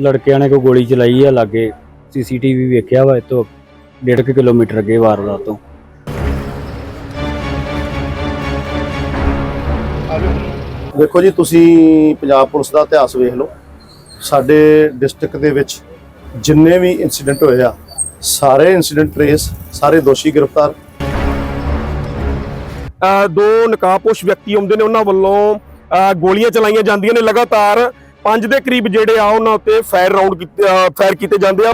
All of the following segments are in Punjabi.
ਲੜਕਿਆਂ ਨੇ ਕੋਈ ਗੋਲੀ ਚਲਾਈ ਆ ਲਾਗੇ ਸੀਸੀਟੀਵੀ ਵੇਖਿਆ ਵਾ ਇਤੋਂ 1.5 ਕਿਲੋਮੀਟਰ ਅੱਗੇ ਵਾਰਦਾਤ ਤੋਂ। ਵੇਖੋ ਜੀ ਤੁਸੀਂ ਪੰਜਾਬ ਪੁਲਿਸ ਦਾ ਇਤਿਹਾਸ ਵੇਖ ਲਓ। ਸਾਡੇ ਡਿਸਟ੍ਰਿਕਟ ਦੇ ਵਿੱਚ ਜਿੰਨੇ ਵੀ ਇਨਸੀਡੈਂਟ ਹੋਏ ਆ ਸਾਰੇ ਇਨਸੀਡੈਂਟ ਟ੍ਰੇਸ ਸਾਰੇ ਦੋਸ਼ੀ ਗ੍ਰਿਫਤਾਰ। ਦੋ ਨਕਾਬਪੋਸ਼ ਵਿਅਕਤੀ ਆਉਂਦੇ ਨੇ ਉਹਨਾਂ ਵੱਲੋਂ ਗੋਲੀਆਂ ਚਲਾਈਆਂ ਜਾਂਦੀਆਂ ਨੇ ਲਗਾਤਾਰ। ਪੰਜ ਦੇ ਕਰੀਬ ਜਿਹੜੇ ਆ ਉਹਨਾਂ ਉੱਤੇ ਫਾਇਰ ਰਾਉਂਡ ਕੀਤੇ ਫਾਇਰ ਕੀਤੇ ਜਾਂਦੇ ਆ।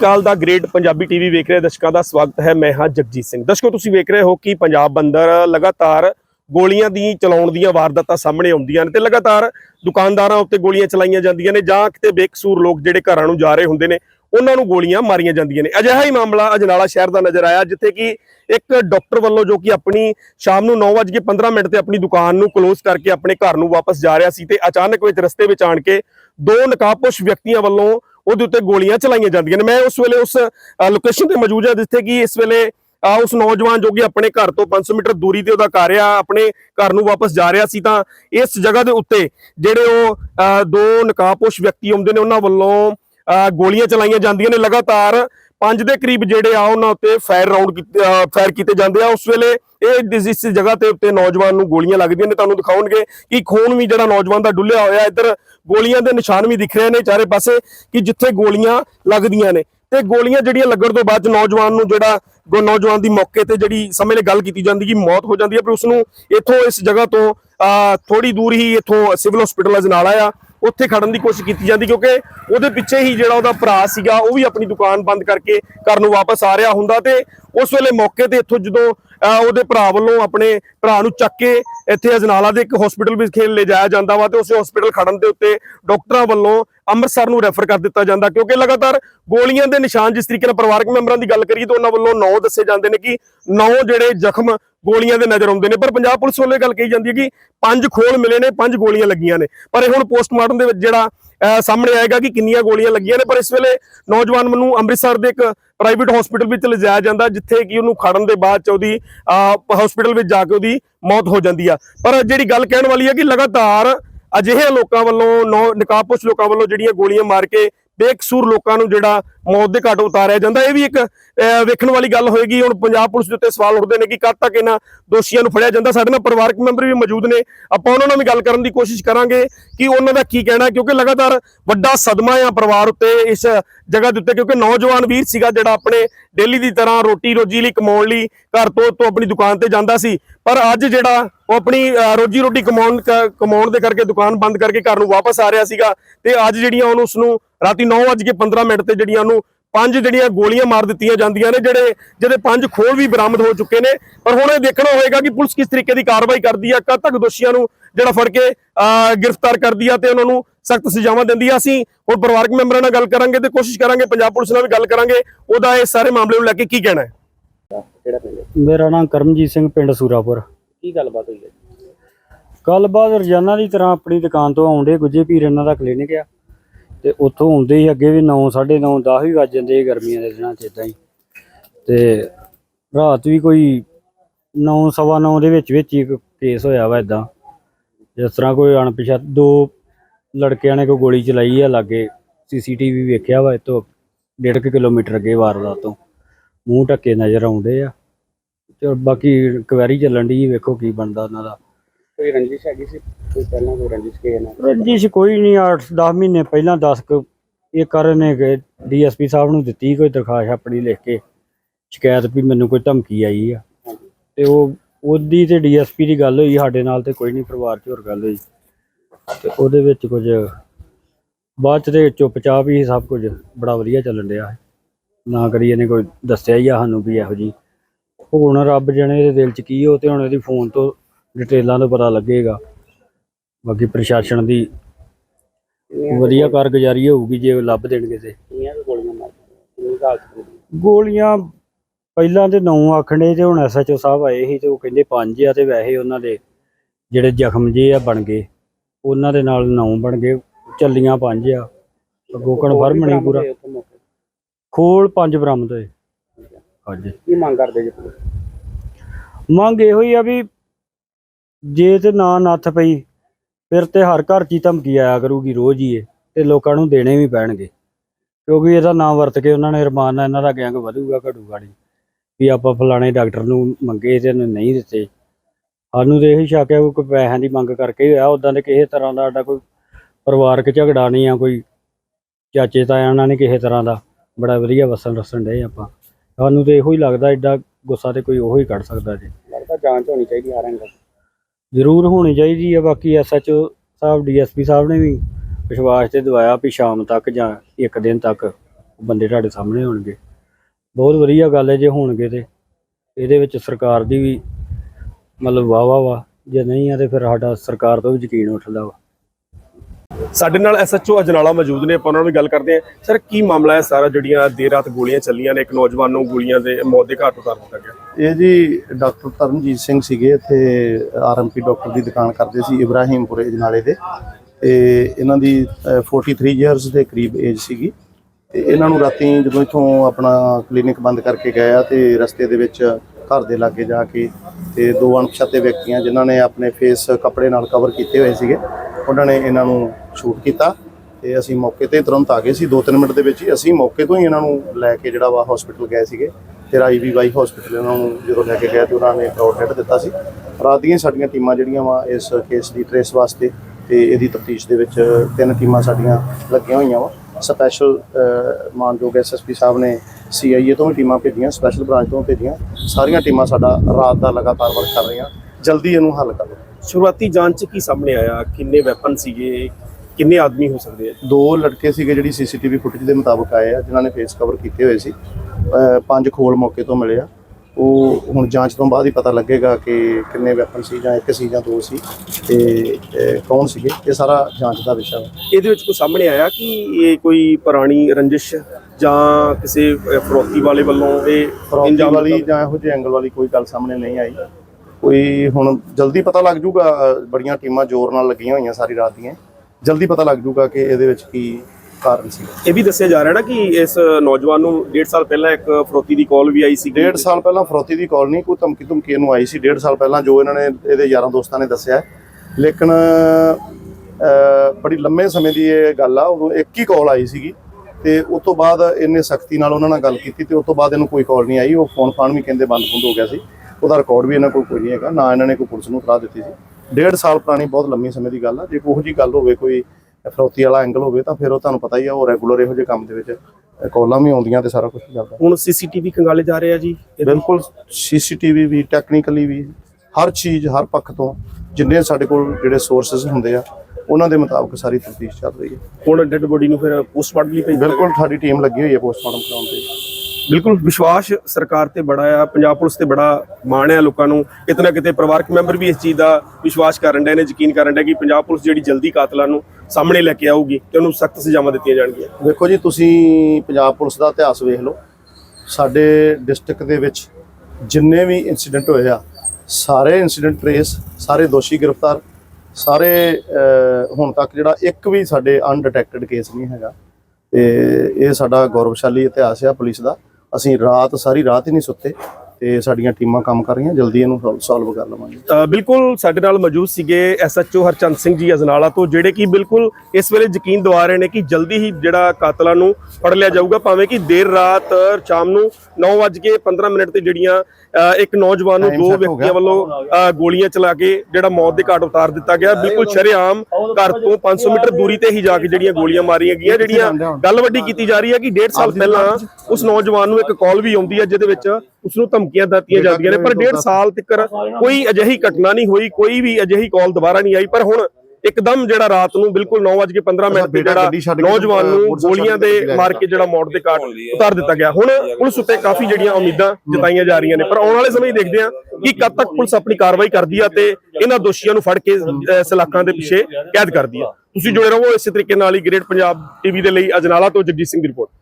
ਕਾਲ ਦਾ ਗ੍ਰੇਟ ਪੰਜਾਬੀ ਟੀਵੀ ਵੇਖ ਰਹੇ ਦਰਸ਼ਕਾਂ ਦਾ ਸਵਾਗਤ ਹੈ। ਮੈਂ ਹਾਂ ਜਗਜੀਤ ਸਿੰਘ। ਦਰਸ਼ਕੋ, ਤੁਸੀਂ ਵੇਖ ਰਹੇ ਹੋ ਕਿ ਪੰਜਾਬ ਅੰਦਰ ਲਗਾਤਾਰ ਗੋਲੀਆਂ ਦੀ ਚਲਾਉਣ ਦੀਆਂ ਵਾਰਦਾਤਾਂ ਸਾਹਮਣੇ ਆਉਂਦੀਆਂ ਨੇ ਤੇ ਲਗਾਤਾਰ ਦੁਕਾਨਦਾਰਾਂ ਉੱਤੇ ਗੋਲੀਆਂ ਚਲਾਈਆਂ ਜਾਂਦੀਆਂ ਨੇ ਜਾਂ ਕਿਤੇ ਬੇਕਸੂਰ ਲੋਕ ਜਿਹੜੇ ਘਰਾਂ ਨੂੰ ਜਾ ਰਹੇ ਹੁੰਦੇ ਨੇ ਉਹਨਾਂ ਨੂੰ ਗੋਲੀਆਂ ਮਾਰੀਆਂ ਜਾਂਦੀਆਂ ਨੇ। ਅਜਿਹਾ ਹੀ ਮਾਮਲਾ ਅਜਨਾਲਾ ਸ਼ਹਿਰ ਦਾ ਨਜ਼ਰ ਆਇਆ ਜਿੱਥੇ ਕਿ ਇੱਕ ਡਾਕਟਰ ਵੱਲੋਂ ਜੋ ਕਿ ਆਪਣੀ ਸ਼ਾਮ ਨੂੰ 9:15 ਮਿੰਟ ਤੇ ਆਪਣੀ ਦੁਕਾਨ ਨੂੰ ਕਲੋਜ਼ ਕਰਕੇ ਆਪਣੇ ਘਰ ਨੂੰ ਵਾਪਸ ਜਾ ਰਿਹਾ ਸੀ ਤੇ ਅਚਾਨਕ ਵਿੱਚ ਰਸਤੇ ਵਿੱਚ ਆਣ ਕੇ ਦੋ ਨਕਾਬਪੋਸ਼ ਵਿਅਕਤੀਆਂ ਵੱਲੋਂ ਉਹਦੇ ਉੱਤੇ ਗੋਲੀਆਂ ਚਲਾਈਆਂ ਜਾਂਦੀਆਂ ਨੇ। ਮੈਂ ਉਸ ਵੇਲੇ ਉਸ ਲੋਕੇਸ਼ਨ ਤੇ ਮੌਜੂਦ ਹਾਂ ਜਿੱਥੇ ਕਿ ਇਸ ਵੇਲੇ ਉਸ ਨੌਜਵਾਨ ਜੋ ਕਿ ਆਪਣੇ ਘਰ ਤੋਂ 500 ਮੀਟਰ ਦੂਰੀ ਤੇ ਉਹਦਾ ਘਰ ਆ ਆਪਣੇ ਘਰ ਨੂੰ ਵਾਪਸ ਜਾ ਰਿਹਾ ਸੀ ਤਾਂ ਇਸ ਜਗ੍ਹਾ ਦੇ ਉੱਤੇ ਜਿਹੜੇ ਉਹ ਅ, ਦੋ ਨਕਾਬਪੋਸ਼ ਵਿਅਕਤੀ ਆਉਂਦੇ ਨੇ ਉਹਨਾਂ ਵੱਲੋਂ ਗੋਲੀਆਂ ਚਲਾਈਆਂ ਜਾਂਦੀਆਂ ਨੇ ਲਗਾਤਾਰ। ਪੰਜ ਦੇ ਕਰੀਬ ਜਿਹੜੇ ਆ, ਉਹਨਾਂ ਉੱਤੇ ਫਾਇਰ ਰਾਉਂਡ ਫਾਇਰ ਕੀਤੇ ਜਾਂਦੇ ਆ। ਉਸ ਵੇਲੇ ਇਹ ਇਸ- ਜਗ੍ਹਾ ਤੇ ਉੱਤੇ ਨੌਜਵਾਨ ਨੂੰ ਗੋਲੀਆਂ ਲੱਗਦੀਆਂ ਨੇ, ਤੁਹਾਨੂੰ ਦਿਖਾਉਣਗੇ ਕਿ ਖੂਨ ਵੀ ਜਿਹੜਾ ਨੌਜਵਾਨ ਦਾ ਡੁੱਲਿਆ ਹੋਇਆ, ਇੱਧਰ ਗੋਲੀਆਂ ਦੇ ਨਿਸ਼ਾਨ ਵੀ ਦਿਖ ਰਹੇ ਨੇ ਚਾਰੇ ਪਾਸੇ ਕਿ ਜਿੱਥੇ ਗੋਲੀਆਂ ਲੱਗਦੀਆਂ ਨੇ। ਤੇ ਗੋਲੀਆਂ ਜਿਹੜੀਆਂ ਲੱਗਣ ਤੋਂ ਬਾਅਦ ਨੌਜਵਾਨ ਨੂੰ ਜਿਹੜਾ, ਗੋ, ਨੌਜਵਾਨ ਦੀ ਮੌਕੇ ਤੇ ਜਿਹੜੀ ਸਮੇਂ ਲਈ ਗੱਲ ਕੀਤੀ ਜਾਂਦੀ ਕਿ ਮੌਤ ਹੋ ਜਾਂਦੀ ਹੈ, ਪਰ ਉਸ ਨੂੰ ਇੱਥੋਂ ਇਸ ਜਗ੍ਹਾ ਤੋਂ ਥੋੜੀ ਦੂਰ ਹੀ ਇੱਥੋਂ ਸਿਵਲ ਹਸਪੀਟਲ ਅਜਨਾਲਾ ਆ ਉੱਥੇ ਖੜਨ ਦੀ ਕੋਸ਼ਿਸ਼ ਕੀਤੀ ਜਾਂਦੀ ਕਿਉਂਕਿ ਉਹਦੇ ਪਿੱਛੇ ਹੀ ਜਿਹੜਾ ਉਹਦਾ ਭਰਾ ਸੀਗਾ ਉਹ ਵੀ ਆਪਣੀ ਦੁਕਾਨ ਬੰਦ ਕਰਕੇ ਘਰ ਨੂੰ ਵਾਪਸ ਆ ਰਿਹਾ ਹੁੰਦਾ ਤੇ ਉਸ ਵੇਲੇ ਮੌਕੇ ਤੇ ਇੱਥੋਂ ਜਦੋਂ ਅਹ, ਉਹਦੇ ਭਰਾ ਵੱਲੋਂ ਆਪਣੇ ਭਰਾ ਨੂੰ ਚੱਕ ਕੇ ਇੱਥੇ ਅਜਨਾਲਾ ਦੇ ਇੱਕ ਹਸਪੀਟਲ ਵਿੱਚ ਖੇਲ ਲੈ ਜਾਇਆ ਜਾਂਦਾ ਵਾ ਤੇ ਉਸੇ ਹਸਪੀਟਲ ਖੜਨ ਦੇ ਉੱਤੇ ਡਾਕਟਰਾਂ ਵੱਲੋਂ ਅੰਮ੍ਰਿਤਸਰ ਨੂੰ ਰੈਫਰ ਕਰ ਦਿੱਤਾ ਜਾਂਦਾ, ਕਿਉਂਕਿ ਲਗਾਤਾਰ ਗੋਲੀਆਂ ਦੇ ਨਿਸ਼ਾਨ ਜਿਸ ਤਰੀਕੇ ਨਾਲ ਪਰਿਵਾਰਕ ਮੈਂਬਰਾਂ ਦੀ ਗੱਲ ਕਰੀਏ ਤਾਂ ਉਹਨਾਂ ਵੱਲੋਂ 9 ਦੱਸੇ ਜਾਂਦੇ ਨੇ ਕਿ 9 ਜਿਹੜੇ ਜ਼ਖਮ ਗੋਲੀਆਂ ਦੇ ਨਜ਼ਰ ਆਉਂਦੇ ਨੇ, ਪਰ ਪੰਜਾਬ ਪੁਲਿਸ ਵੱਲੋਂ ਇਹ ਗੱਲ ਕਹੀ ਜਾਂਦੀ ਹੈ ਕਿ ਪੰਜ ਖੋਲ ਮਿਲੇ ਨੇ, ਪੰਜ ਗੋਲੀਆਂ ਲੱਗੀਆਂ ਨੇ। ਪਰ ਇਹ ਹੁਣ ਪੋਸਟਮਾਰਟਮ ਦੇ ਵਿੱਚ ਜਿਹੜਾ ਸਾਹਮਣੇ ਆਏਗਾ ਕਿ ਕਿੰਨੀਆਂ ਗੋਲੀਆਂ ਲੱਗੀਆਂ ਨੇ, ਪਰ ਇਸ ਵੇਲੇ ਨੌਜਵਾਨ ਨੂੰ ਅੰਮ੍ਰਿਤਸਰ ਦੇ ਇੱਕ ਪ੍ਰਾਈਵੇਟ ਹਸਪੀਟਲ ਵਿੱਚ ਲਿਜਾਇਆ ਜਾਂਦਾ, ਜਿੱਥੇ ਕਿ ਉਹਨੂੰ ਖੜਨ ਦੇ ਬਾਅਦ ਚ ਉਹਦੀ ਹਸਪੀਟਲ ਵਿੱਚ ਜਾ ਕੇ ਉਹਦੀ ਮੌਤ ਹੋ ਜਾਂਦੀ ਆ। ਪਰ ਜਿਹੜੀ ਗੱਲ ਕਹਿਣ ਵਾਲੀ ਹੈ ਕਿ ਲਗਾਤਾਰ ਅਜਿਹੇ ਲੋਕਾਂ ਵੱਲੋਂ ਨੌ ਨਕਾਬਪੋਸ਼ ਲੋਕਾਂ ਵੱਲੋਂ ਜਿਹੜੀਆਂ ਗੋਲੀਆਂ ਮਾਰ ਕੇ ਬੇਕਸੂਰ ਲੋਕਾਂ ਨੂੰ ਜਿਹੜਾ ਮੌਤ ਦੇ ਘਾਟ ਉਤਾਰਿਆ ਜਾਂਦਾ। ਇਹ ਵੀ ਇੱਕ ਵੇਖਣ ਵਾਲੀ ਗੱਲ ਹੋਏਗੀ। ਹੁਣ ਪੰਜਾਬ ਪੁਲਿਸ ਦੇ ਉੱਤੇ ਸਵਾਲ ਉੱਠਦੇ ਨੇ ਕਿ ਕਦ ਤੱਕ ਇਹਨਾਂ ਦੋਸ਼ੀਆਂ ਨੂੰ ਫੜਿਆ ਜਾਂਦਾ। ਸਾਡੇ ਨਾਲ ਪਰਿਵਾਰਕ ਮੈਂਬਰ ਵੀ ਮੌਜੂਦ ਨੇ। ਆਪਾਂ ਉਹਨਾਂ ਨਾਲ ਵੀ ਗੱਲ ਕਰਨ ਦੀ ਕੋਸ਼ਿਸ਼ ਕਰਾਂਗੇ ਕਿ ਉਹਨਾਂ ਦਾ ਕੀ ਕਹਿਣਾ ਕਿਉਂਕਿ ਲਗਾਤਾਰ ਵੱਡਾ ਸਦਮਾ ਆ ਪਰਿਵਾਰ ਉੱਤੇ ਇਸ ਜਗ੍ਹਾ ਦੇ ਉੱਤੇ, ਕਿਉਂਕਿ ਨੌਜਵਾਨ ਵੀਰ ਸੀਗਾ ਜਿਹੜਾ ਆਪਣੇ ਡੇਲੀ ਦੀ ਤਰ੍ਹਾਂ ਰੋਟੀ ਰੋਜੀ ਲਈ ਕਮਾਉਣ ਲਈ ਘਰ ਤੋਂ ਤੋਂ ਆਪਣੀ ਦੁਕਾਨ ਤੇ ਜਾਂਦਾ ਸੀ। ਪਰ ਅੱਜ ਜਿਹੜਾ ਉਹ ਆਪਣੀ ਰੋਜੀ ਰੋਟੀ ਕਮਾਉਣ ਕ- ਕਮਾਉਣ ਦੇ ਕਰਕੇ ਦੁਕਾਨ ਬੰਦ ਕਰਕੇ ਘਰ ਨੂੰ ਵਾਪਸ ਆ ਰਿਹਾ ਸੀਗਾ। ਤੇ ਅੱਜ ਜਿਹੜੀਆਂ ਉਹਨੂੰ ਉਸ ਨੂੰ ਰਾਤੀ 9:15 ਮਿੰਟ ਤੇ ਜਿਹੜੀਆਂ ਉਹਨੂੰ ਪੰਜ ਜਿਹੜੀਆਂ ਗੋਲੀਆਂ ਮਾਰ ਦਿੱਤੀਆਂ ਜਾਂਦੀਆਂ ਨੇ ਜਿਹੜੇ ਜਿਹਦੇ ਪੰਜ ਖੋਲ ਵੀ ਬਰਾਮਦ ਹੋ ਚੁੱਕੇ ਨੇ। ਪਰ ਹੁਣ ਇਹ ਦੇਖਣਾ ਹੋਏਗਾ ਕਿ ਪੁਲਿਸ ਕਿਸ ਤਰੀਕੇ ਦੀ ਕਾਰਵਾਈ ਕਰਦੀ ਹੈ ਕਦ ਤੱਕ ਦੋਸ਼ੀਆਂ ਨੂੰ ਜਿਹੜਾ ਫੜ ਕੇ ਗ੍ਰਿਫਤਾਰ ਕਰਦੀ ਆ ਤੇ ਉਹਨਾਂ ਨੂੰ ਸਖਤ ਸਜ਼ਾਵਾਂ ਦਿੰਦੀ ਆ। ਅਸੀਂ ਹੁਣ ਪਰਿਵਾਰਕ ਮੈਂਬਰਾਂ ਨਾਲ ਗੱਲ ਕਰਾਂਗੇ ਤੇ ਕੋਸ਼ਿਸ਼ ਕਰਾਂਗੇ ਪੰਜਾਬ ਪੁਲਿਸ ਨਾਲ ਵੀ ਗੱਲ ਕਰਾਂਗੇ। ਉਹਦਾ ਇਹ ਸਾਰੇ ਮਾਮਲੇ ਨੂੰ ਲੈ ਕੇ ਕੀ ਕਹਿਣਾ ਹੈ? ਹੈ? ਮੇਰਾ ਨਾਮ ਕਰਮਜੀਤ ਸਿੰਘ ਪਿੰਡ ਸੂਰਾਪੁਰ। ਕੀ ਗੱਲਬਾਤ ਹੋਈ ਹੈ? ਗੱਲਬਾਤ ਰੋਜ਼ਾਨਾ ਦੀ ਤਰ੍ਹਾਂ ਆਪਣੀ ਦੁਕਾਨ ਤੋਂ ਆਉਂਦੇ ਗੁੱਜੇ ਪੀਰ ਇਹਨਾਂ ਦਾ ਕਲੀਨਿਕ ਆ। ਤੇ ਉੱਥੋਂ ਆਉਂਦੇ ਹੀ ਅੱਗੇ ਵੀ 9 9:30 10 ਵੀ ਵੱਜ ਜਾਂਦੇ ਸੀ ਗਰਮੀਆਂ ਦੇ ਦਿਨਾਂ 'ਚ ਇਦਾਂ ਹੀ। ਤੇ ਰਾਤ ਵੀ ਕੋਈ 9 ਸਵਾ 9 ਦੇ ਵਿੱਚ ਵਿੱਚ ਹੀ ਇੱਕ ਕੇਸ ਹੋਇਆ ਵਾ ਇਦਾਂ ਜਿਸ ਤਰ੍ਹਾਂ ਕੋਈ ਅਣਪਛਾਤ, ਦੋ ਲੜਕਿਆਂ ਨੇ ਕੋਈ ਗੋਲੀ ਚਲਾਈ ਆ ਲਾਗੇ, ਸੀਸੀਟੀਵੀ ਵੇਖਿਆ ਵਾ ਇਤੋਂ 1.5 ਕਿਲੋਮੀਟਰ ਅੱਗੇ ਵਾਰਦਾਤ ਤੋਂ। ਮੂੰਹ ਢੱਕੇ ਨਜ਼ਰ ਆਉਂਦੇ ਆ। ਤੇ ਬਾਕੀ ਕੁਐਰੀ ਚੱਲਣ ਦੀ ਵੇਖੋ ਕੀ ਬਣਦਾ ਉਹਨਾਂ ਦਾ। ਕੋਈ ਰੰਜਿਸ਼ ਹੈਗੀ ਸੀ? ਕੋਈ ਪਹਿਲਾਂ ਕੋਈ ਰੰਜਿਸ਼ ਕੇ ਨਾ ਰੰਜਿਸ਼ ਕੋਈ ਨਹੀਂ 8-10 ਮਹੀਨੇ ਪਹਿਲਾਂ 10 ਕੁ ਇਹ ਕਰਨ ਕਿ ਡੀਐਸਪੀ ਸਾਹਿਬ ਨੂੰ ਦਿੱਤੀ ਕੋਈ ਦਰਖਾਸਤ ਆਪਣੀ ਲਿਖ ਕੇ ਸ਼ਿਕਾਇਤ ਵੀ ਮੈਨੂੰ ਕੋਈ ਧਮਕੀ ਆਈ ਆ। ਤੇ ਉਹ ਉਹਦੀ ਤੇ ਡੀਐਸਪੀ ਦੀ ਗੱਲ ਹੋਈ ਸਾਡੇ ਨਾਲ ਤੇ ਕੋਈ ਨਹੀਂ ਪਰਿਵਾਰ 'ਚ ਹੋਰ ਗੱਲ ਹੋਈ। ਤੇ ਉਹਦੇ ਵਿੱਚ ਕੁਝ ਬਾਅਦ 'ਚ ਤੇ ਚੁੱਪਚਾਪ ਹੀ ਸਭ ਕੁਝ ਬੜਾ ਵਧੀਆ ਚੱਲਣ ਡਿਆ। ਹੈ ਨਾ ਕਰੀ ਇਹਨੇ ਕੋਈ ਦੱਸਿਆ ਹੀ ਆ ਸਾਨੂੰ ਵੀ ਇਹੋ ਜੀ ਹੁਣ ਰੱਬ ਜਾਣੇ ਇਹਦੇ ਦਿਲ 'ਚ ਕੀ ਹੋ ਤੇ ਹੁਣ ਇਹਦੀ ਫੋਨ ਤੋਂ ਡਿਟੇਲਾਂ ਤੋਂ ਪਤਾ ਲੱਗੇਗਾ। ਬਾਕੀ ਪ੍ਰਸ਼ਾਸਨ ਦੀ ਵਧੀਆ ਕਾਰਗੁਜ਼ਾਰੀ ਹੋਊਗੀ ਜੇ ਲੱਭ ਦੇਣਗੇ ਤੇ। ਗੋਲੀਆਂ ਪਹਿਲਾਂ ਤੇ ਨੌ ਆਖਣੇ ਤੇ ਹੁਣ ਐਸਐਚਓ ਸਾਹਿਬ ਆਏ ਸੀ ਤੇ ਉਹ ਕਹਿੰਦੇ ਪੰਜ ਆ ਤੇ ਵੈਸੇ ਉਹਨਾਂ ਦੇ ਜਿਹੜੇ ਜ਼ਖਮ ਜੇ ਆ ਬਣ ਗਏ ਉਹਨਾਂ ਦੇ ਨਾਲ ਨੌ ਬਣ ਗਏ ਚੱਲੀਆਂ ਪੰਜ ਆ। ਅੱਗੋਂ ਕਨਫਰਮ ਨਹੀਂ ਪੂਰਾ। ਖੋਲ ਪੰਜ ਬਰਾਮਦ ਹੋਏ। ਹਾਂਜੀ। ਕੀ ਮੰਗ ਕਰਦੇ ਜੀ? ਮੰਗ ਇਹੋ ਹੀ ਆ ਵੀ ਜੇ ਤੇ ਨਾ ਨੱਥ ਪਈ, ਫਿਰ ਤੇ ਹਰ ਘਰ 'ਚ ਹੀ ਧਮਕੀ ਆਇਆ ਕਰੂਗੀ ਰੋਜ਼ ਹੀ ਇਹ, ਤੇ ਲੋਕਾਂ ਨੂੰ ਦੇਣੇ ਵੀ ਪੈਣਗੇ। ਕਿਉਂਕਿ ਇਹਦਾ ਨਾਮ ਵਰਤ ਕੇ ਉਹਨਾਂ ਨੇ ਰਮਾਨ ਨਾਲ ਇਹਨਾਂ ਦਾ ਗੈਂਗ ਵਧੂਗਾ ਘਟੂਗਾ ਨਹੀਂ। ਵੀ ਆਪਾਂ ਫਲਾਣੇ ਡਾਕਟਰ ਨੂੰ ਮੰਗੇ ਤੇ ਇਹਨੇ ਨਹੀਂ ਦਿੱਤੇ। ਸਾਨੂੰ ਤੇ ਇਹੀ ਸ਼ੱਕ ਹੈ ਕਿ ਕੋਈ ਪੈਸਿਆਂ ਦੀ ਮੰਗ ਕਰਕੇ ਹੀ ਹੋਇਆ ਉਦਾਂ ਦੇ ਕਿਸੇ ਤਰ੍ਹਾਂ ਦਾ ਸਾਡਾ ਕੋਈ ਪਰਿਵਾਰਕ ਝਗੜਾ ਨਹੀਂ ਆ, ਕੋਈ ਚਾਚੇ ਤਾਇਆਂ ਨਾਲ ਨੇ ਕਿਸੇ ਤਰ੍ਹਾਂ ਦਾ। ਬੜਾ ਵਧੀਆ ਵਸਣ ਰਸਣ ਦੇ ਆਪਾਂ। ਸਾਨੂੰ ਤੇ ਇਹੋ ਹੀ ਲੱਗਦਾ ਐਡਾ ਗੁੱਸਾ ਤੇ ਕੋਈ ਉਹੋ ਹੀ ਕੱਢ ਸਕਦਾ ਜੀ। ਲੱਗਦਾ ਜਾਂਚ ਹੋਣੀ ਚਾਹੀਦੀ ਆ ਐਂਗਲ ਜ਼ਰੂਰ ਹੋਣੀ ਚਾਹੀਦੀ ਆ, ਬਾਕੀ ਐਸਐਚਓ ਸਾਹਿਬ ਡੀਐਸਪੀ ਸਾਹਿਬ ਨੇ ਵੀ ਵਿਸ਼ਵਾਸ ਤੇ ਦਵਾਇਆ ਵੀ ਸ਼ਾਮ ਤੱਕ ਜਾਂ ਇੱਕ ਦਿਨ ਤੱਕ ਬੰਦੇ ਤੁਹਾਡੇ ਸਾਹਮਣੇ ਹੋਣਗੇ। ਬਹੁਤ ਵਧੀਆ ਗੱਲ ਹੈ ਜੇ ਹੋਣਗੇ ਤੇ। ਇਹਦੇ ਵਿੱਚ ਸਰਕਾਰ ਦੀ ਵੀ ਮਤਲਬ ਵਾਹ ਵਾਹ ਵਾ ਜੇ ਨਹੀਂ ਆ ਤੇ ਫਿਰ ਸਾਡਾ ਸਰਕਾਰ ਤੋਂ ਵੀ ਯਕੀਨ ਉੱਠਦਾ ਵਾ। ਸਾਡੇ ਨਾਲ ਐਸਐਚਓ ਅਜਨਾਲਾ ਮੌਜੂਦ ਨੇ ਆਪਾਂ ਉਹਨਾਂ ਨਾਲ ਵੀ ਗੱਲ ਕਰਦੇ ਹਾਂ। ਸਰ ਕੀ ਮਾਮਲਾ ਹੈ? ਸਾਰਾ ਜਿਹੜੀਆਂ ਦੇਰ ਰਾਤ ਗੋਲੀਆਂ ਚੱਲੀਆਂ ਨੇ ਇੱਕ ਨੌਜਵਾਨ ਨੂੰ ਗੋਲੀਆਂ ਦੇ ਮੌਤ ਦੇ ਘਾਟ ਉਤਾਰ ਦਿੱਤਾ ਗਿਆ। ਇਹ ਜੀ ਡਾਕਟਰ ਤਰਨਜੀਤ ਸਿੰਘ ਸੀਗੇ ਇੱਥੇ ਆਰਐਮਪੀ ਡਾਕਟਰ ਦੀ ਦੁਕਾਨ ਕਰਦੇ ਸੀ ਇਬਰਾਹੀਮਪੁਰੇ ਅਜਨਾਲੇ ਦੇ। ਤੇ ਇਹਨਾਂ ਦੀ ਅ, 43 ਇਅਰਸ ਦੇ ਕਰੀਬ ਏਜ ਸੀਗੀ। ਤੇ ਇਹਨਾਂ ਨੂੰ ਰਾਤੀ ਜਦੋਂ ਇਥੋਂ ਆਪਣਾ ਕਲੀਨਿਕ ਬੰਦ ਕਰਕੇ ਗਏ ਆ ਤੇ ਰਸਤੇ ਦੇ ਵਿੱਚ ਘਰ ਦੇ ਲਾਗੇ ਜਾ ਕੇ ਤੇ ਦੋ ਅਣਪਛਾਤੇ ਵਿਅਕਤੀਆਂ ਜਿਨ੍ਹਾਂ ਨੇ ਆਪਣੇ ਫੇਸ ਕੱਪੜੇ ਨਾਲ ਕਵਰ ਕੀਤੇ ਹੋਏ ਸੀਗੇ, ਉਹਨਾਂ ਨੇ ਇਹਨਾਂ ਨੂੰ ਸ਼ੂਟ ਕੀਤਾ ਤੇ ਅਸੀਂ ਮੌਕੇ ਤੇ ਤੁਰੰਤ ਆ ਗਏ ਸੀ। 2-3 ਮਿੰਟ ਦੇ ਵਿੱਚ ਹੀ ਅਸੀਂ ਮੌਕੇ ਤੋਂ ਹੀ ਇਹਨਾਂ ਨੂੰ ਲੈ ਕੇ ਜਿਹੜਾ ਵਾ ਹਸਪੀਟਲ ਗਏ ਸੀਗੇ ਫਿਰ ਆਈਵੀਵਾਈ ਹਸਪੀਟਲ ਇਹਨਾਂ ਨੂੰ ਜਦੋਂ ਲੈ ਕੇ ਗਏ ਤੇ ਉਹਨਾਂ ਨੇ ਪ੍ਰਾਊਡ ਹੈਡ ਦਿੱਤਾ ਸੀ। ਰਾਤ ਦੀਆਂ ਸਾਡੀਆਂ ਟੀਮਾਂ ਜਿਹੜੀਆਂ ਵਾ ਇਸ ਕੇਸ ਦੀ ਟ੍ਰੇਸ ਵਾਸਤੇ ਤੇ ਇਹਦੀ ਤਫਤੀਸ਼ ਦੇ ਵਿੱਚ ਤਿੰਨ ਟੀਮਾਂ ਸਾਡੀਆਂ ਲੱਗੀਆਂ ਹੋਈਆਂ ਵਾ। ਸਪੈਸ਼ਲ ਮਾਨਯੋਗ ਐਸਐਸਪੀ ਸਾਹਿਬ ਨੇ ਸੀਆਈਏ ਤੋਂ ਵੀ ਟੀਮਾਂ ਭੇਜੀਆਂ ਸਪੈਸ਼ਲ ਬ੍ਰਾਂਚ ਤੋਂ ਭੇਜੀਆਂ। ਸਾਰੀਆਂ ਟੀਮਾਂ ਸਾਡਾ ਰਾਤ ਦਾ ਲਗਾਤਾਰ ਵਰਕ ਕਰ ਰਹੀਆਂ। ਜਲਦੀ ਇਹਨੂੰ ਹੱਲ ਕਰ। ਸ਼ੁਰੂਆਤੀ ਜਾਂਚ 'ਚ ਕੀ ਸਾਹਮਣੇ ਆਇਆ? ਕਿੰਨੇ ਵੈਪਨ ਸੀਗੇ? ਕਿੰਨੇ ਆਦਮੀ ਹੋ ਸਕਦੇ ਆ? ਦੋ ਲੜਕੇ ਸੀਗੇ ਜਿਹੜੀ ਸੀਸੀਟੀਵੀ ਫੁਟੇਜ ਦੇ ਮੁਤਾਬਕ ਆਏ ਆ ਜਿਨ੍ਹਾਂ ਨੇ ਫੇਸ ਕਵਰ ਕੀਤੇ ਹੋਏ ਸੀ। ਪੰਜ ਖੋਲ ਮੌਕੇ ਤੋਂ ਮਿਲੇ ਆ। ਉਹ ਹੁਣ ਜਾਂਚ ਤੋਂ ਬਾਅਦ ਹੀ ਪਤਾ ਲੱਗੇਗਾ ਕਿ ਕਿੰਨੇ ਵੈਪਨ ਸੀ ਜਾਂ ਇੱਕ ਸੀ ਜਾਂ ਦੋ ਸੀ ਤੇ ਅਹ ਕੌਣ ਸੀਗੇ? ਇਹ ਸਾਰਾ ਜਾਂਚ ਦਾ ਵਿਸ਼ਾ ਹੈ। ਇਹਦੇ ਵਿੱਚ ਕੋਈ ਸਾਹਮਣੇ ਆਇਆ ਕਿ ਇਹ ਕੋਈ ਪੁਰਾਣੀ ਰੰਜਿਸ਼ ਜਾਂ ਕਿਸੇ ਅਹ, ਫਰੋਤੀ ਵਾਲੇ ਵੱਲੋਂ ਇਹ ਫਰੌਤੀ ਇੰਜਾਮ ਵਾਲੀ? ਜਾਂ ਇਹੋ ਜਿਹੇ ਐਂਗਲ ਵਾਲੀ ਕੋਈ ਗੱਲ ਸਾਹਮਣੇ ਨਹੀਂ ਆਈ। ਕੋਈ ਹੁਣ ਜਲਦੀ ਪਤਾ ਲੱਗ ਜੂਗਾ ਬੜੀਆਂ ਟੀਮਾਂ ਜ਼ੋਰ ਨਾਲ ਲੱਗੀਆਂ ਹੋਈਆਂ ਸਾਰੀ ਰਾਤ ਦੀਆਂ। ਜਲਦੀ ਪਤਾ ਲੱਗ ਜੂਗਾ ਕਿ ਇਹਦੇ ਵਿੱਚ ਕੀ ਕਾਰਨ ਸੀ ਇਹ ਵੀ ਦੱਸਿਆ ਜਾ ਰਿਹਾ ਨਾ ਕਿ ਇਸ ਨੌਜਵਾਨ ਨੂੰ 1.5 ਸਾਲ ਪਹਿਲਾਂ ਇੱਕ ਫਰੋਤੀ ਦੀ ਕਾਲ ਵੀ ਆਈ ਸੀ। ਡੇਢ ਸਾਲ ਪਹਿਲਾਂ ਫਰੋਤੀ ਦੀ ਕਾਲ ਨਹੀਂ ਕੋਈ ਧਮਕੀ ਧਮਕੀ ਇਹਨੂੰ ਆਈ ਸੀ। ਡੇਢ ਸਾਲ ਪਹਿਲਾਂ ਜੋ ਇਹਨਾਂ ਨੇ ਇਹਦੇ ਯਾਰਾਂ ਦੋਸਤਾਂ ਨੇ ਦੱਸਿਆ। ਲੇਕਿਨ ਬੜੀ ਲੰਮੇ ਸਮੇਂ ਦੀ ਇਹ ਗੱਲ ਆ ਉਦੋਂ ਇੱਕ ਹੀ ਕਾਲ ਆਈ ਸੀਗੀ ਤੇ ਉਸ ਤੋਂ ਬਾਅਦ ਇਹਨੇ ਸਖਤੀ ਨਾਲ ਉਹਨਾਂ ਨਾਲ ਗੱਲ ਕੀਤੀ ਤੇ ਉਸ ਤੋਂ ਬਾਅਦ ਇਹਨੂੰ ਕੋਈ ਕਾਲ ਨਹੀਂ ਆਈ। ਉਹ ਫੋਨ ਫਾਨ ਵੀ ਕਹਿੰਦੇ ਬੰਦ ਬੰਦ ਹੋ ਗਿਆ ਸੀ। ਉਹਦਾ ਰਿਕਾਰਡ ਵੀ ਇਹਨਾਂ ਕੋਲ ਕੋਈ ਨਹੀਂ ਹੈਗਾ ਨਾ ਇਹਨਾਂ ਨੇ ਕੋਈ ਪੁਲਿਸ ਨੂੰ ਇਤਲਾਹ ਦਿੱਤੀ ਸੀ। ਡੇਢ ਸਾਲ ਪੁਰਾਣੀ ਬਹੁਤ ਲੰਮੀ ਸਮੇਂ ਦੀ ਗੱਲ ਆ। ਜੇ ਕੋਈ ਜੀ ਗੱਲ ਹੋਵੇ ਕੋਈ ਫਰੌਤੀ ਵਾਲਾ ਐਂਗਲ ਹੋਵੇ ਤਾਂ ਫਿਰ ਉਹ ਤੁਹਾਨੂੰ ਪਤਾ ਹੀ ਆ ਉਹ ਰੈਗੂਲਰ ਇਹੋ ਜਿਹੇ ਕੰਮ ਦੇ ਵਿੱਚ ਕਾਲਾਂ ਵੀ ਆਉਂਦੀਆਂ ਤੇ ਸਾਰਾ ਕੁਝ ਚੱਲਦਾ। ਹੁਣ ਸੀਸੀਟੀਵੀ ਕੰਗਾਲੇ ਜਾ ਰਹੇ ਆ ਜੀ ਬਿਲਕੁਲ ਸੀਸੀਟੀਵੀ ਵੀ ਟੈਕਨੀਕਲੀ ਵੀ ਹਰ ਚੀਜ਼ ਹਰ ਪੱਖ ਤੋਂ ਜਿੰਨੇ ਸਾਡੇ ਕੋਲ ਜਿਹੜੇ ਸੋਰਸਸ ਹੁੰਦੇ ਆ ਉਹਨਾਂ ਦੇ ਮੁਤਾਬਕ ਸਾਰੀ ਤਫਤੀਸ਼ ਚੱਲ ਰਹੀ ਹੈ। ਹੁਣ ਡੈੱਡ ਬੋਡੀ ਨੂੰ ਫਿਰ ਪੋਸਟਮਾਰਟਮ ਲਈ ਬਿਲਕੁਲ ਸਾਡੀ ਟੀਮ ਲੱਗੀ ਹੋਈ ਹੈ ਪੋਸਟਮਾਰਟਮ ਕਰਾਉਣ ਤੇ। ਬਿਲਕੁਲ ਵਿਸ਼ਵਾਸ ਸਰਕਾਰ ਤੇ ਬੜਾ ਆ, ਪੰਜਾਬ ਪੁਲਿਸ ਤੇ ਬੜਾ ਮਾਣ ਆ ਲੋਕਾਂ ਨੂੰ। ਕਿਤੇ ਨਾ ਕਿਤੇ ਪਰਿਵਾਰਕ ਮੈਂਬਰ ਵੀ ਇਸ ਚੀਜ਼ ਦਾ ਵਿਸ਼ਵਾਸ ਕਰਨ ਡੇ ਨੇ, ਯਕੀਨ ਕਰਨ ਡਏ ਕਿ ਪੰਜਾਬ ਪੁਲਿਸ ਜਿਹੜੀ ਜਲਦੀ ਕਾਤਲਾਂ ਨੂੰ ਸਾਹਮਣੇ ਲੈ ਕੇ ਆਊਗੀ ਤੇ ਉਹਨੂੰ ਸਖਤ ਸਜ਼ਾਵਾਂ ਦਿੱਤੀਆਂ ਜਾਣਗੀਆਂ। ਵੇਖੋ ਜੀ, ਤੁਸੀਂ ਪੰਜਾਬ ਪੁਲਿਸ ਦਾ ਇਤਿਹਾਸ ਵੇਖ ਲਓ। ਸਾਡੇ ਡਿਸਟ੍ਰਿਕਟ ਦੇ ਵਿੱਚ ਜਿੰਨੇ ਵੀ ਇਨਸੀਡੈਂਟ ਹੋਏ ਆ, ਸਾਰੇ ਇਨਸੀਡੈਂਟ ਟ੍ਰੇਸ ਸਾਰੇ ਦੋਸ਼ੀ ਗ੍ਰਿਫਤਾਰ, ਸਾਰੇ ਹੁਣ ਤੱਕ ਜਿਹੜਾ ਇੱਕ ਵੀ ਸਾਡੇ ਅਨਡਿਟੈਕਟਡ ਕੇਸ ਨਹੀਂ ਹੈਗਾ। ਤੇ ਇਹ ਸਾਡਾ ਗੌਰਵਸ਼ਾਲੀ ਇਤਿਹਾਸ ਆ ਪੁਲਿਸ ਦਾ। ਅਸੀਂ ਰਾਤ ਸਾਰੀ ਰਾਤ ਹੀ ਨਹੀਂ ਸੁੱਤੇ। ਤੇ ਸਾਡੀਆਂ ਟੀਮਾਂ ਕੰਮ ਕਰ ਰਹੀਆਂ ਜਲਦੀ ਇਹਨੂੰ ਸੋਲਵ ਕਰ ਲਵਾਂਗੇ। ਬਿਲਕੁਲ ਸਾਡੇ ਨਾਲ ਮੌਜੂਦ ਸੀਗੇ ਐਸਐਚਓ ਹਰਚੰਦ ਸਿੰਘ ਜੀ ਅਜਨਾਲਾ ਤੋਂ ਜਿਹੜੇ ਕਿ ਬਿਲਕੁਲ ਇਸ ਵੇਲੇ ਯਕੀਨ ਦਿਵਾ ਰਹੇ ਨੇ ਕਿ ਜਲਦੀ ਹੀ ਜਿਹੜਾ ਕਾਤਲਾਂ ਨੂੰ ਫੜ ਲਿਆ ਜਾਊਗਾ ਭਾਵੇਂ ਕਿ ਦੇਰ ਰਾਤ ਸ਼ਾਮ ਨੂੰ 9:15 ਮਿੰਟ ਤੇ ਜਿਹੜੀਆਂ ਇੱਕ ਨੌਜਵਾਨ ਨੂੰ ਦੋ ਵਿਅਕਤੀਆਂ। ਵੱਲੋਂ ਗੋਲੀਆਂ ਚਲਾ ਕੇ ਜਿਹੜਾ ਮੌਤ ਦੇ ਘਾਟ ਉਤਾਰ ਦਿੱਤਾ ਗਿਆ। ਬਿਲਕੁਲ ਸ਼ਰੇਆਮ ਘਰ ਤੋਂ 500 ਮੀਟਰ ਦੂਰੀ ਤੇ ਹੀ ਜਾ ਕੇ ਜਿਹੜੀਆਂ ਗੋਲੀਆਂ ਮਾਰੀਆਂ ਗਈਆਂ ਜਿਹੜੀਆਂ ਗੱਲ ਵੱਡੀ ਕੀਤੀ ਜਾ ਰਹੀ ਹੈ ਕਿ ਡੇਢ ਸਾਲ ਪਹਿਲਾਂ ਉਸ ਨੌਜਵਾਨ ਨੂੰ ਇੱਕ ਕਾਲ ਵੀ ਆਉਂਦੀ ਹੈ ਜਿਹਦੇ ਵਿੱਚ ਉਸ ਨੂੰ ਧਮਕੀਆਂ ਦਿੱਤੀਆਂ ਜਾਂਦੀਆਂ ਨੇ ਪਰ ਡੇਢ ਸਾਲ ਤੱਕ ਕੋਈ ਅਜਿਹੀ ਘਟਨਾ ਨਹੀਂ ਹੋਈ ਕੋਈ ਵੀ ਅਜਿਹੀ ਕਾਲ ਦੁਬਾਰਾ ਨਹੀਂ ਆਈ ਪਰ ਹੁਣ ਇੱਕਦਮ ਜਿਹੜਾ ਰਾਤ ਨੂੰ ਬਿਲਕੁਲ 9:15 ਮਿੰਟ ਤੇ ਜਿਹੜਾ ਨੌਜਵਾਨ ਨੂੰ ਗੋਲੀਆਂ ਦੇ ਮਾਰ ਕੇ ਜਿਹੜਾ ਮੌਤ ਦੇ ਘਾਟ ਉਤਾਰ ਦਿੱਤਾ ਗਿਆ। ਹੁਣ ਪੁਲਿਸ ਉੱਤੇ ਕਾਫੀ ਜਿਹੜੀਆਂ ਉਮੀਦਾਂ ਜਤਾਈਆਂ ਜਾ ਰਹੀਆਂ ਨੇ ਪਰ ਆਉਣ ਵਾਲੇ ਸਮੇਂ ਦੇਖਦੇ ਹਾਂ ਕਿ ਕਦ ਤੱਕ ਪੁਲਿਸ ਆਪਣੀ ਕਾਰਵਾਈ ਕਰਦੀ ਆ ਤੇ ਇਹਨਾਂ ਦੋਸ਼ੀਆਂ ਨੂੰ ਫੜ ਕੇ ਸਲਾਖਾਂ ਦੇ ਪਿੱਛੇ ਕੈਦ ਕਰਦੀ ਆ। ਤੁਸੀਂ ਜੁੜੇ ਰਹੋ ਇਸੇ ਤਰੀਕੇ ਨਾਲ ਹੀ ਗ੍ਰੇਟ ਪੰਜਾਬ ਟੀਵੀ ਦੇ ਲਈ ਅਜਨਾਲਾ ਤੋਂ ਜਗਜੀਤ ਸਿੰਘ ਦੀ ਰਿਪੋਰਟ।